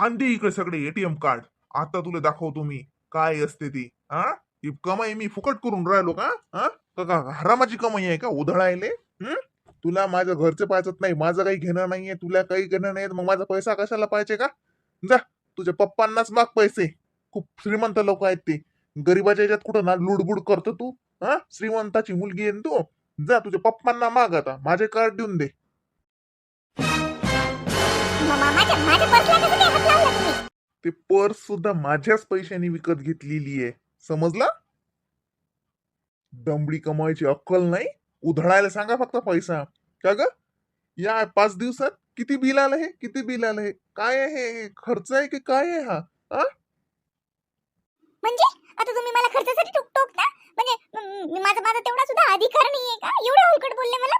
आणते इकडे सगळे एटीएम कार्ड. आता तुला दाखवतो मी. काय असते ती? हा ही कमाई मी फुकट करून राहिलो का? हा का- हरामाची कमाई आहे का? उधळायले? हम्म तुला माझ्या घरचे पाहिजेत नाही माझं काही घेणं नाहीये तुला काही घेणं नाही मग माझा पैसा कशाला पाहिजे का? जा तुझ्या पप्पांनाच माग पैसे. खूप श्रीमंत लोक आहेत ते. गरीबाच्या याच्यात कुठं ना लुडबुड करतो तू? हा श्रीमंताची मुलगी आहे तू? जा तुझ्या पप्पांना माग आता. माझे कार्ड देऊन दे. माझ्या माझ्या पर्सला कसं काय हात लावला तुम्ही? ते पर्स सुद्धा माझ्याच पैशाने विकत घेतलेली आहे. समजला? दमडी कमावायची अक्कल नाही. उधळायला सांगा फक्त पैसा. का ग? या पाच दिवसात किती बिल आलं हे? किती बिल आलं हे? काय आहे हे? खर्च आहे की काय आहे हा? म्हणजे? आता तुम्ही मला खर्चासाठी टोक टोकता म्हणजे म- माझा माझा तेवढा सुद्धा अधिकार नाहीये का? एवढे हलकट बोलले मला?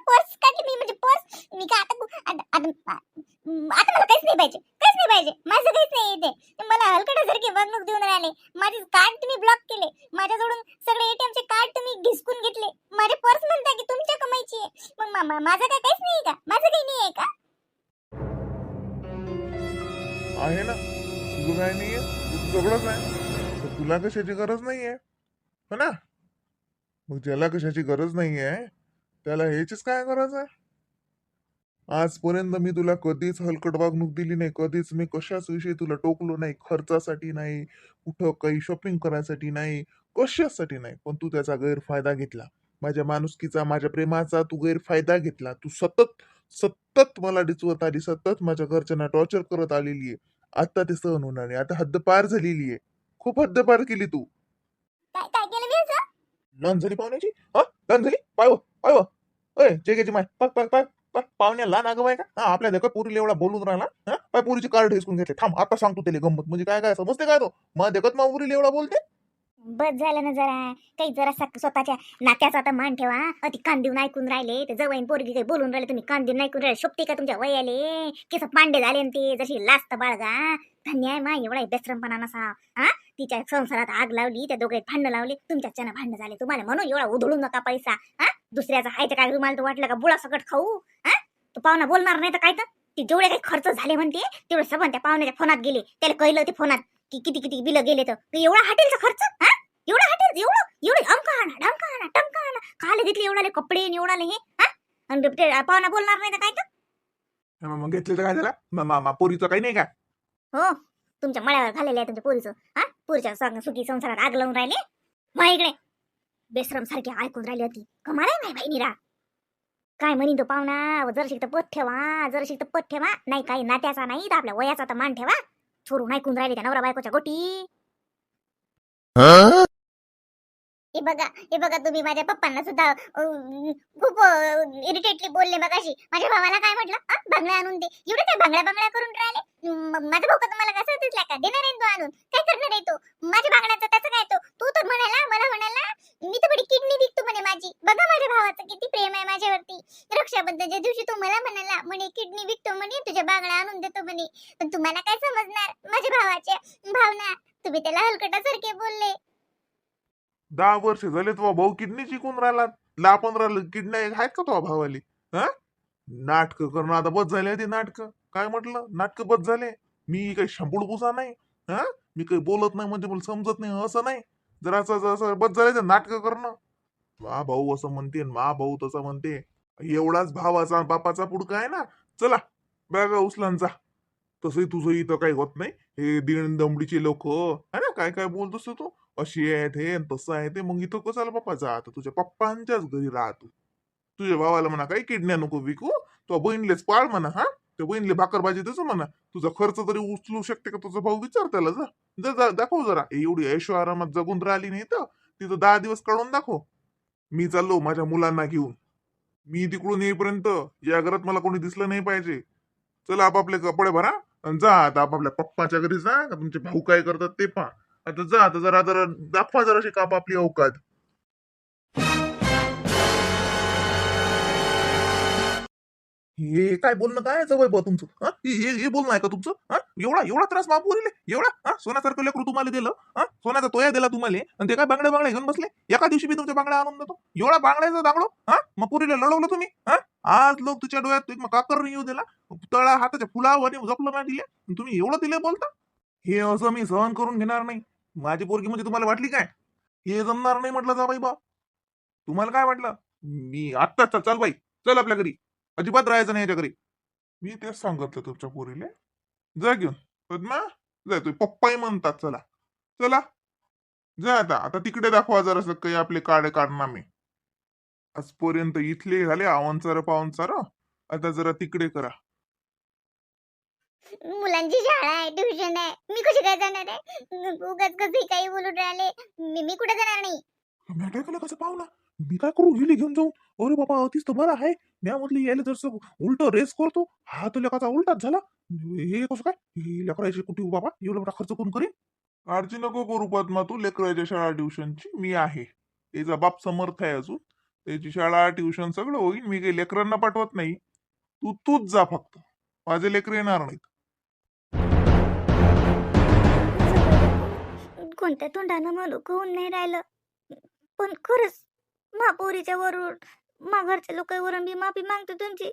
तुझं काय नाहीये. तुझं सगळंच आहे. तर तुला कशाची गरज नाहीये? हो ना? मग ज्याला कशाची गरज नाहीये त्याला ह्याचीच काय गरज आहे? आजपर्यंत मी तुला कधीच हलकट वागणूक दिली नाही. कधीच मी कशाच विषयी तुला टोकलो नाही. खर्चासाठी नाही. कुठं काही शॉपिंग करायसाठी नाही. कशासाठी नाही. पण तू त्याचा गैरफायदा घेतला. माझ्या माणुसकीचा माझ्या प्रेमाचा तू गैरफायदा घेतला. तू सतत सतत मला डिचवत आली. सतत माझ्या घरच्यांना टॉर्चर करत आलेली आहे. आता ते सहन होणार नाही. आता हद्द पार झालेली आहे. खूप हद्द पार केली तू. काय काय केलं मी असं? लहान झाली पाहुण्याची? हा? लहान झाली? पाय व पाय अय जेकेची माय. पाय पाय पाय पाय पाहुण्या लहान अगं बाय का? हा आपल्या देखत पुरीला एवढा बोलून राहिला. हा? पाय पुरीची कार्ड हिसकून घेतले. थांब आता सांगतो त्याला गंमत. म्हणजे काय काय समजते काय तो? मग देखत मग पुरीला एवढा बोलते? बस झालं ना जरा. काही जरा स्वतःच्या नात्याचा आता मान ठेवा अति कान देऊन ऐकून राहिले ते जवळ पोरगी काही बोलून राहिले तुम्ही कान देऊन ऐकून राहिले. शोभते का तुमच्या वयाले? केस पांडे झाले न ते जशी लास्त बाळगा. धन्य आहे मा एवढा बेसरमपणा नसा हा तिच्या संसारात आग लावली त्या दोघे भांडणं लावले तुमच्याच्यानं भांडणं झाले. तुम्हाला म्हणून एवढा उधळू नका पैसा. हा दुसऱ्याचा हायचं काय रुमाल तर वाटलं का? बुळा सकट खाऊ. हा तो पाहुणा बोलणार नाही तर काय तर? ते जेवढे काही खर्च झाले म्हणते तेवढे सगळं त्या पाहुण्याच्या फोनात गेले. त्याला कळलं ते फोनात की किती किती बिलं गेले तर एवढा हॉटेलचा खर्च? हा? एवढा हॉटेल एवढं एवढं अमका आणा ढमका आणा टमका आणा. खाले घेतले एवढाले कपडे आणि एवढाले हे हा? आणि ते पाहुणा बोलणार नाही तर काय तर? मग मग घेतले तर काय झाला मा- मा- मा- पोरीचं काही नाही का? हो तुमच्या मळ्यावर झालेलं आहे तुमच्या पोरीचं हा? पोरीच्या संग सुखी संसारात आग लावून राहिले? मा इकडे. बेसरम सारखी ऐकून राहिली होती. कमाल आहे नाही बहिणीरा काय म्हणी तो पाहुणा? जर शिकत पत ठेवा जर शिकत पत ठेवा. नाही काही नात्याचा नाही तर आपल्या वयाचा तर मान ठेवा. चोरून ऐकून राहिले त्या नवरा बायकोच्या गोटी. हे बघा हे बघा तुम्ही माझ्या पप्पांना सुद्धा अं, खूप इरिटेटली बोलले मगाशी. माझ्या भावाला काय म्हटलं? बांगड्या आणून दे. एवढे काय बांगड्या बांगड्या करून राहिले? माझा भाऊ का तुम्हाला कसं दिसला का? देणार आहे तो आणून? काय करणार आहे तो? माझ्या बांगड्याचं त्याचं काय तो? तू तर म्हणाला मला म्हणाला मी तर बडी किडनी विकतो म्हणे माझी. बघा माझ्या भावाचं किती प्रेम आहे माझ्यावरती. रक्षाबंधनच्या दिवशी तो मला म्हणाला म्हणे किडनी विकतो म्हणे तुझ्या बांगड्या आणून देतो म्हणे. पण तुम्हाला काय समजणार? माझ्या भावाच्या भावना. तुम्ही त्याला हलकटासारखे बोलले. दहा वर्ष झाले तो भाऊ किडनी शिकून राहिला दहा पंधरा किडनी आहेत का तो भावाली? हा? नाटक करणं आता बस झाले ते नाटक. काय म्हटलं? नाटक बस झाले. मी काही शंपूड पुसा नाही. हा? मी काही बोलत नाही म्हणजे मला समजत नाही असं नाही. जर असं जसं बस झाले ते नाटक करणं. मा भाऊ असं म्हणते मा भाऊ तसं म्हणते. एवढाच भावाचा बापाचा पुडका आहे ना. चला बॅगा उचलांचा तसंही तुझं इथं काही होत नाही. हे दीण दमडीचे लोक है ना? काय काय बोलतोस तू? अशी आहे ते तसं आहे ते मग इथं कसाला पप्पा जा आता तुझ्या पप्पांच्याच घरी राहतो. तुझ्या भावाला म्हणा काही किडण्या नको विकू तो बहिणलेच पाळ म्हणा हा? त्या बहिणले भाकर भाजी तसं म्हणा. तुझा खर्च तरी उचलू शकते का तुझा भाऊ? विचार त्याला जा. जा दाखव जरा. एवढी ऐशो आरामात जगून राहिली नाही तर तिथं दहा दिवस काढून दाखव. मी चाललो माझ्या मुलांना घेऊन. मी तिकडून येईपर्यंत या घरात मला कोणी दिसलं नाही पाहिजे. चला आपापले कपडे भरा आणि जा आता आपापल्या पप्पाच्या घरी जा. का तुमचे भाऊ काय करतात ते पहा. आता जा आता जरा जरा दाखवा जरा काप आपली अवकात. हे काय बोलणं काय जवळ बा तुमचं? हा? हे हे- बोलणं आहे का तुमचं? हा? एवढा एवढा त्रास मापूरले एवढा? हा? सोन्यासारखं लेकरू तुम्हाला दिलं? हा? सोन्याचा तोया दिला तुम्हाला? आणि ते काय बांगड्या बांगड्या घेऊन बसले? एका दिवशी मी तुमच्या बांगड्या आणून देतो. एवढा बांगड्याचा दांगडो? हा? मग पुरीला लढवलं तुम्ही? हा? आज लोक तुझ्या डोळ्यात काकर येऊ दिला. तळा हाताच्या फुलावर जपलं नाही दिले. तुम्ही एवढं दिले बोलता? हे असं मी सहन करून घेणार नाही. माझी पोरगी म्हणजे तुम्हाला वाटली काय? हे जमणार नाही म्हटलं जा बाई बा. तुम्हाला काय वाटलं? मी आत्ताच चल बाई. चल आपल्या घरी. अजिबात राहायचं नाही याच्या घरी मी तेच सांगितलं तुमच्या पोरीले. जा घेऊन. पद्मा जा तुम्ही पप्पाही म्हणतात चला. चला. जा आता. आता तिकडे दाखवा जरा काही आपले काळे मी आजपर्यंत इथले झाले आवांचार पावनचार आता जरा तिकडे करा. मुलांची शाळा आहे ट्युशन आहे. मी कशी काय जाणार आहे? उगाच कसे काही बोलून राहिले. मी मी कुठे जाणार नाही? मी काय केलं कसं पाहुणा मी काय करू? गेली घेऊन जाऊ. अरे बाबा अतिच तर बरं आहे. म्या म्हटली यायला जर उलट रेस करतो हा तो लेखाचा उलटाच झाला. हे कसं काय? हे लेकरायची कुठे? बाबा एवढा मोठा खर्च कोण करीन? काळजी नको करू पद्मा. तू लेकराच्या शाळा ट्युशनची मी आहे. त्याचा बाप समर्थ आहे अजून. त्याची शाळा ट्युशन सगळं होईल. मी काही लेकरांना पाठवत नाही. तू तूच जा फक्त. माझे लेकर येणार नाहीत. कोणत्या तोंडानं म्हणू होऊन नाही राहिलं? पण खरंच महापोरीच्या वरून माघरच्या लोकांवरून मी माफी मागतो तुमची.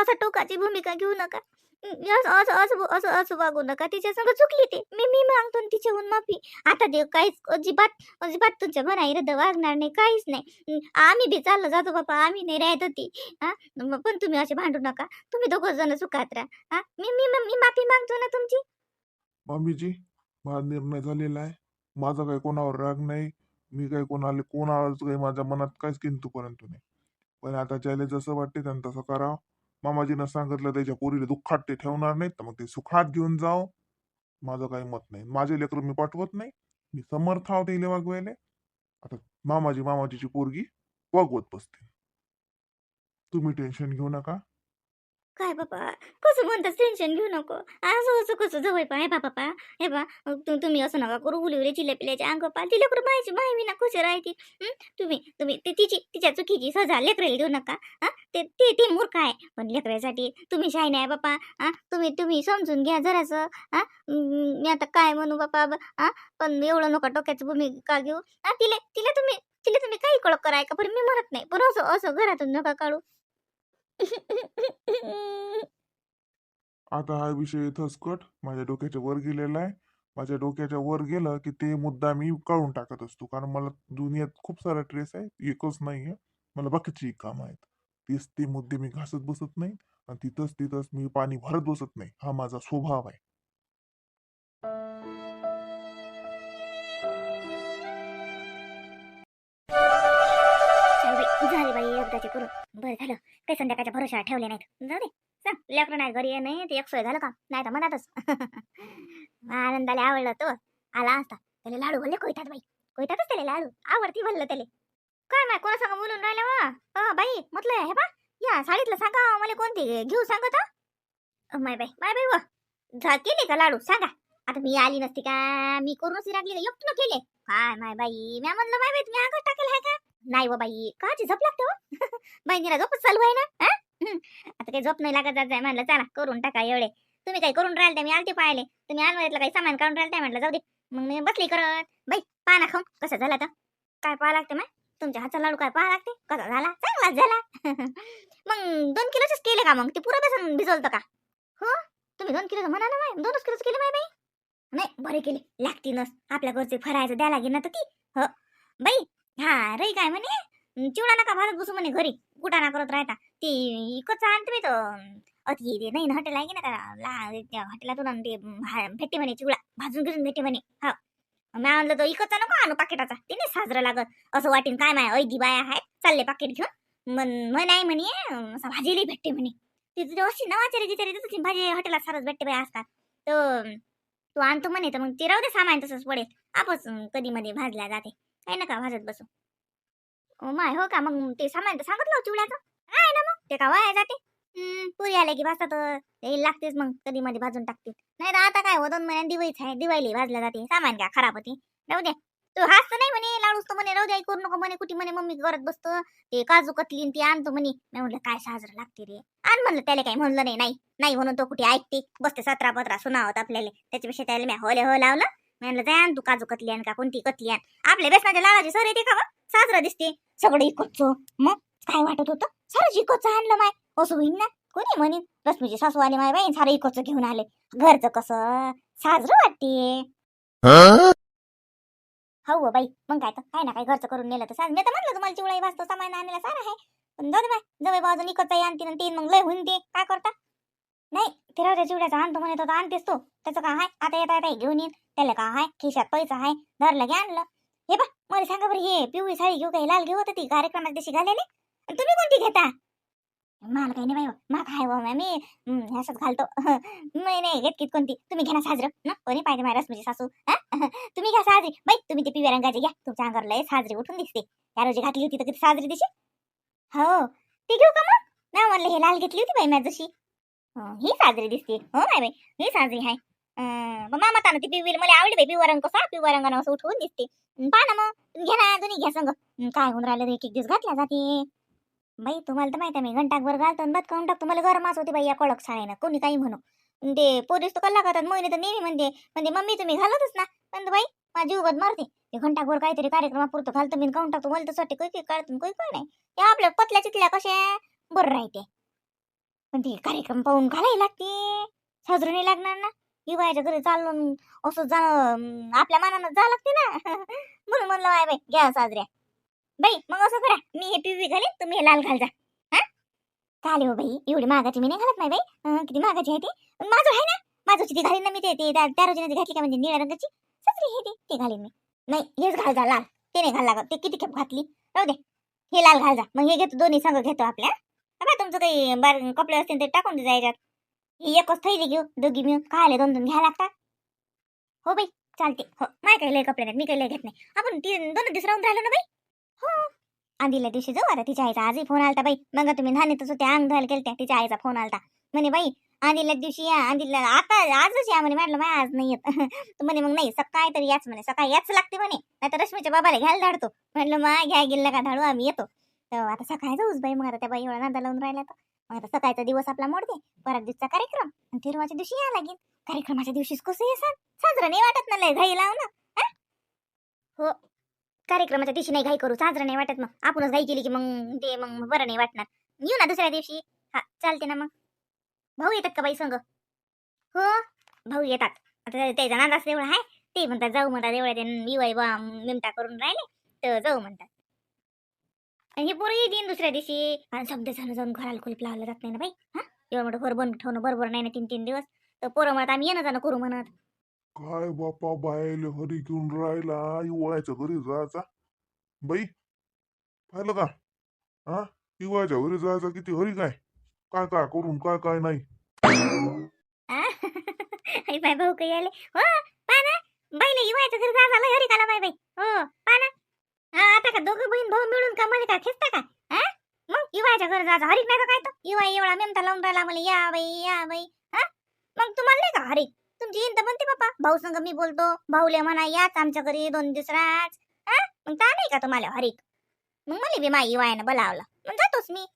असं टोकाची भूमिका घेऊ नका. असं असं असं असं वागू नका. तिच्या संग चुकली ते. मी मी मागतो तिच्याहून माफी. आता देव काहीच अजिबात अजिबात तुमच्या बनाईरद वागणार नाही. काहीच नाही. आम्ही बी चाललं जातो बापा. आम्ही नाही राहत होती. हा? पण तुम्ही असे भांडू नका. तुम्ही दोघं जण चुकात राहा. हा? मी मी मी माफी मागतो ना तुमची? मम्मीजी? माझा निर्णय झालेला आहे. माझा काही कोणावर राग नाही. मी काही कोणाला कोणावर काही माझ्या मनात काहीच किंतु परंतु नाही. पण आता ज्याला जसं वाटते त्यानं तसं करावं. मामाजीनं सांगितलं त्याच्या पोरीला दुःखात ते ठेवणार नाहीत तर मग ते सुखात घेऊन जाव. माझं काही मत नाही. माझे लेकर मी पाठवत नाही. मी समर्थ आहोत इले वागवायला. आता मामाजी मामाजीची पोरगी वागवत बसते. तुम्ही टेन्शन घेऊ नका. काय बाबा? कसं म्हणतात टेन्शन घेऊ नको. असं असं कसं? जवळ पाय बा बापा हे बा तुम्ही असं नका करू. उलीवले चिले पिल्याचे अंग पा तिला कुठं माहिती? माही विना खुश राहते तुम्ही तुम्ही ते तिची तिच्या चुकीची सजा लेकरेला देऊ नका. हा? ते ते ते मूर्ख आहे. पण लेकरासाठी तुम्ही शाय नाही बापा हा? तुम्ही तुम्ही समजून घ्या जरासं. हा? मी आता काय म्हणू बापा ब- हा? पण एवढं नका डोक्याचं भूमिका घेऊ. हा? तिला तिला तुम्ही तिला तुम्ही काही कळक कराय का? पण मी म्हणत नाही. पण असं असं घरातून नका काढू. आता हा विषय थसकट माझ्या डोक्याच्या वर गेलेला आहे. माझ्या डोक्याच्या वर गेलं की ते मुद्दा मी काढून टाकत असतो. कारण मला दुनियात खूप सारा ट्रेस आहे एकच नाही आहे मला बाकीची कामं आहेत. तेच ते मुद्दे मी घासत बसत नाही आणि तिथंच तिथंच मी पाणी भरत बसत नाही. हा माझा स्वभाव आहे. एकदाचे करून. बरं झालं. काही संध्याकाळच्या भरोशा ठेवले नाहीत. जाऊ दे. सांग लेकरं नाही घरी ये नाही ते एक सोय झालं का? नाही तर मनातच आनंदाला आवडलं तो. आला असता. त्याला लाडू भरले कोयतात बाई. कोयतातच त्याला लाडू. आवडती भरलं त्याला. काय माय कोणा सांगा बोलून राहिलं वा? बाई म्हटलं हे बा या साडीतलं सांगा मला कोणती घेऊ सांगत? माय बाई माय बाई व झा केले का लाडू? सांगा. आता मी आली नसती का? मी करूनच लागली का केले. काय माय बाई म्या म्हणलं माय बाई तुम्ही आगत टाकेल आहे का? नाही व बाई काची झोप लागते हो. बहिणीला झोपच चालू आहे ना आता काही झोप नाही लागत जात म्हणलं चला करून टाका एवढे. तुम्ही काही करून राहिले ते मी आलते पाहिले तुम्ही आणवायतलं काही सामान काढून राहिले म्हटलं जाऊ दे. मग मी बसली करत. बाई पाना खाऊन कसं झालं तर. काय पाहा लागते माय तुमच्या हातचा लाडू काय पाहा लागते? कसा झाला? चांगलाच झाला. मग दोन किलोचेच केले का मग? ते पुरं बेसन भिजवलं का? हो? तुम्ही दोन किलोचं म्हणा ना माय दोनच किलोच केले माय बाई. नाही बरे केले. लागतीनच आपल्या घरचे फरायचं द्या लागेल ना तर ती. हो. बाई हा रही काय म्हणे? चिवडा नका भाजत बसू म्हणे घरी. कुटाणा करत राहता. ती इकडचं आणते मी तो. अति ते नाही हॉटेल आहे की ना त्या ला- त्या हॉटेलातून आणून ते अं, भेटते म्हणे चिवडा. भाजून घेऊन भेटते म्हणे. हा. मी आणलं तो इकडचा नको आणू पाकिटाचा. ते नाही साजरं लागत. असं वाटेन काय माय ऐदी बाया आहे चालले पाकिट घेऊन. मन म्हण आहे म्हणे असं भाजीलाही भेटते म्हणे. ती तुझ्या अशी नावाच्या जिथे ती भाजी हॉटेलात सारच भेटते बाया असतात तर तू आणतो म्हणे तर मग ते राहू दे सामान तसंच पडेल. आपच कधी मध्ये भाजल्या जाते. काही नका भाजत बसू ओ माय हो का? मग ते सामान तर सांगितलं हो चिवड्याचं आहे ना मग? ते का वाया जाते? पुरी आल्या की भाजतात ते लागतेच मग कधी मध्ये भाजून टाकते. नाही तर आता काय हो दोन महिन्यात दिवाळीच आहे दिवाळी भाजल्या जाते. सामान का खराब होते. राहू दे तू हाच तर नाही म्हणे लाडूच तर म्हणे राहू दे करू नको म्हणे कुठे म्हणे मम्मी करत बसतो. ते काजू कतली ती आणतो म्हणे. मी म्हणलं काय साजरं लागते रे? आण म्हणलं त्याला काही म्हणलं नाही नाही. नाही म्हणून तो कुठे ऐकते. बसते सतरा पत्रा सुनावत आपल्याला. त्याच्यापेक्षा त्याला मी होले हो लावलं. म्हणलं जाय तू काजू कतली आण का कोणती कतली आपले आपल्या बेसनाच्या लाडाची सर येते का साजरा दिसते. सगळं इकडचं मग काय वाटत होतं? सारं इकडचं आणलं माय. असं होईन ना? कोणी म्हणेन? रश्मीची सासू आले माय बाई सारं इकडचं घेऊन आले. घरचं कसं? साजरं वाटते. हो बाई. मग काय तर? काय ना काय घरचं करून नेलं तर साज. मी तर म्हणलं तुम्हाला चिवळाई वाजतो सामान आणायला सारं आहे पण जाऊ दे बाय. जवळ बाजून इकडचा आणते आणि तीन. मग लय होईन ते काय करता? नाही ते चिवड्याचा. आणतो म्हणे तो आणतेस तो. त्याचं काय आहे आता येता येता हे घेऊन येईन. त्याला काय आहे खिशात पैसा आहे धरलं की आणलं. हे बा मला सांगा बरं हे पिवळी साडी घेऊ काही लाल घेऊ? होतं ती कार्यक्रमात दिवशी घालेली. आणि तुम्ही कोणती घेता? मला काही नाही बाई हो. मला काय बा मी हं, असंच घालतो. नाही नाही घेत कित कोणती. तुम्ही घेणार ना साजरं ना? कोणी पाहिजे माझ्या रसमीची सासू? तुम्ही घ्या साजरी. बाई तुम्ही ते पिवळ्या रंगाची घ्या. तुमच्या अंगावर लय साजरी उठून दिसते. त्या रोजी घातली होती तर किती साजरी दिशी? हो. ती घेऊ का मग? ना म्हणलं हे लाल घेतली होती बाई माझ जशी ही साजरी दिसते. हो नाही बाई ही साजरी आहे मग मामा ताना ती पिवळी मला आवडली बाई पिवळा रंग कसा? पिवळा रंगानं असं उठवून दिसते. अं, पहा ना मग घे घ्या ना दोन्ही घ्या संग. काय होऊन राहिलं एक एक दिवस घातल्या जाते. बाई तुम्हाला तर माहिती आहे मी घंटाभर घालतो आणि खाऊन टाकतो. मला गरमाच होते बाई या कडक शाळेनं कोणी काही म्हणू. ते पोलीस तर कल्ला करतात मोहिनी तर नेहमी म्हणते म्हणजे मम्मी तुम्ही घालतच ना. पण बाई माझी उगत गत मारते. ते घंटाकभर काहीतरी कार्यक्रमापुरतं घालतो मी काऊन टाकतो? मला तर साठी काही काही काढतो काही काय नाही. ते आपल्या पतल्या चितल्या कशा? बरं राहते. पण ते कार्यक्रम पाहून घालायला लागते. साजरू नाही लागणार ना. हिवाळ्याच्या घरी चाललो असं जाणं आपल्या मनानं जा लागते ना. म्हणून म्हणलं बाय बाई घ्या साजऱ्या. बाई मग असं करा. मी हे पिवळी घालीन तुम्ही हे लाल घाल जा. हा? चालेल हो बाई. एवढी मागाची मी नाही घालत नाही बाई. किती मागाची आहे ती? माझं आहे ना. माझं ती घालीन ना मी ते त्या रोजीने घातली का म्हणजे निळ्या रंगाची? साजरी हे ती. ते घालीन मी. नाही हेच घाल जा लाल. ते नाही घाल लागत. ते किती खेप घातली. राहू दे. हे लाल घाल जा. मग हे घेतो दोन्ही संघ घेतो आपल्या. बा तुमचं काही बार कपडे असतील ते टाकून दे जायच्यात. एकच थैली घेऊ दोघी मिळून खायला दोन दोन घ्या लागतात. हो बाई चालते हो माय काही लय कपडे नाहीत मी काही लय घेत नाही. आपण ती दोन दिवस राहून राहिलो ना बाई? हो. आंधील्या दिवशी जाऊ आता तिच्या आईचा आजही फोन आलता बाई. मग तुम्ही नानीतच होते अंग धुवायला केलत्या तिच्या आईचा फोन आलता. म्हणे बाई आंधील्या दिवशी या आंधीला आता आजच या म्हणे म्हटलं माय आज नाही येत. तर म्हणे मग नाही सकाळी तरी याच म्हणे सकाळी याच लागते म्हणे. नाही तर रश्मीच्या बाबाला घ्यायला धाडतो. म्हटलं मा घ्या गेलं का धाडू आम्ही येतो. तर आता सकाळी जाऊच बाई मग आता त्या बाई एवढा नांदा लावून राहिला तर. आता सकाळचा दिवस आपला मोडते परत दिवसचा कार्यक्रम. आणि तेरवाच्या दिवशी या लागेल कार्यक्रमाच्या दिवशीच कसं येसान. साजरं नाही वाटत ना लय घाई लावणं हो? कार्यक्रमाच्या दिवशी नाही घाई करू साजरं नाही वाटत मग. आपणच घाई केली की मग ते मग बरं नाही वाटणार. येऊ ना दुसऱ्या दिवशी. हा चालते ना मग. भाऊ येतात का बाई संग? हो भाऊ येतात. आता त्याचा नांदाच तेवढा आहे ते म्हणतात जाऊ म्हणतात एवढ्या ते विवाय बा मिमटा करून राहिले. तर जाऊ म्हणतात. हे पोरं येईन दुसऱ्या दिवशी. आणि सगळे जण जाऊन घराला कुलप लावलं जात नाही ना बाई हा? एवढं मोठं घर बनवून ठेवणं बरोबर नाही ना तीन तीन दिवस. तर पोरं म्हणत आम्ही येणं जाणं करू म्हणत. काय बापा बायले हरी घेऊन राहिला हिवाळ्याच्या घरी जायचा? बाई पाहिलं का? हा? हिवाळ्याच्या घरी जायचा किती हरी काय? काय काय करून काय काय नाही? आई बाय भाऊ काही आले? हो पा ना. बाईला येवायचं घरी जा झालं घरी काला बाय बाई हो पा ना. आता का दोघं बहीण भाऊ मिळून का मला का खेचता का? हा मग युवाच्या घर जायचं हरिक नाही का काय तो? युवा एवढा मेमता लावून राहिला मला या बाई या बाई हा मग तुम्हाला नाही का हरिक? तुमची इंत म्हणते बापा. भाऊ संग मी बोलतो. भाऊले म्हणा याच आमच्या घरी दोन दिवस राज हा मग का नाही का तुम्हाला हरिक? मग मला बी माई युवायनं बोलावलं. मग जातोच मी.